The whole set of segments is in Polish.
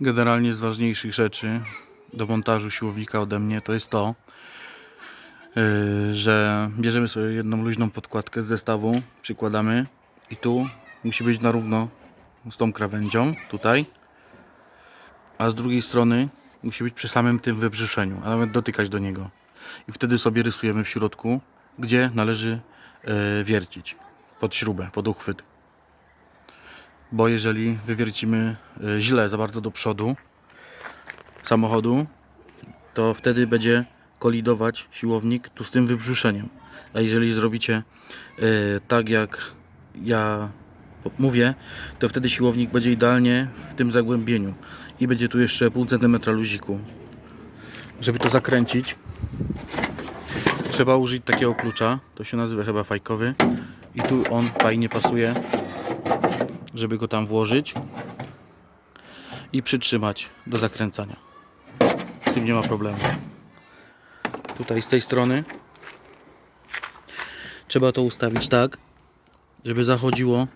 Generalnie z ważniejszych rzeczy do montażu siłownika ode mnie to jest to, yy, że bierzemy sobie jedną luźną podkładkę z zestawu, przykładamy i tu musi być na równo z tą krawędzią, tutaj, a z drugiej strony musi być przy samym tym wybrzuszeniu, a nawet dotykać do niego. I wtedy sobie rysujemy w środku, gdzie należy yy, wiercić pod śrubę, pod uchwyt bo jeżeli wywiercimy y, źle, za bardzo do przodu samochodu, to wtedy będzie kolidować siłownik tu z tym wybrzuszeniem. A jeżeli zrobicie y, tak jak ja mówię, to wtedy siłownik będzie idealnie w tym zagłębieniu i będzie tu jeszcze pół centymetra luziku. Żeby to zakręcić, trzeba użyć takiego klucza, to się nazywa chyba fajkowy i tu on fajnie pasuje żeby go tam włożyć i przytrzymać do zakręcania. Z tym nie ma problemu. Tutaj z tej strony trzeba to ustawić tak, żeby zachodziło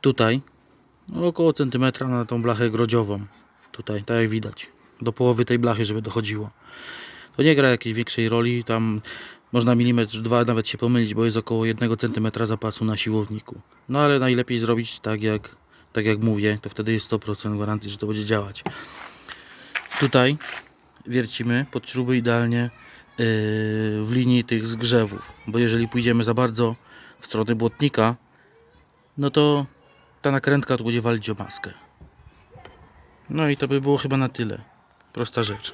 tutaj około centymetra na tą blachę grodziową. Tutaj, tak jak widać. Do połowy tej blachy, żeby dochodziło. To nie gra jakiejś większej roli. Tam można milimetr, dwa nawet się pomylić, bo jest około 1 cm zapasu na siłowniku. No ale najlepiej zrobić tak jak, tak jak mówię, to wtedy jest 100% gwarancji, że to będzie działać. Tutaj wiercimy pod śruby idealnie yy, w linii tych zgrzewów, bo jeżeli pójdziemy za bardzo w stronę błotnika, no to ta nakrętka tu będzie walić o maskę. No i to by było chyba na tyle. Prosta rzecz.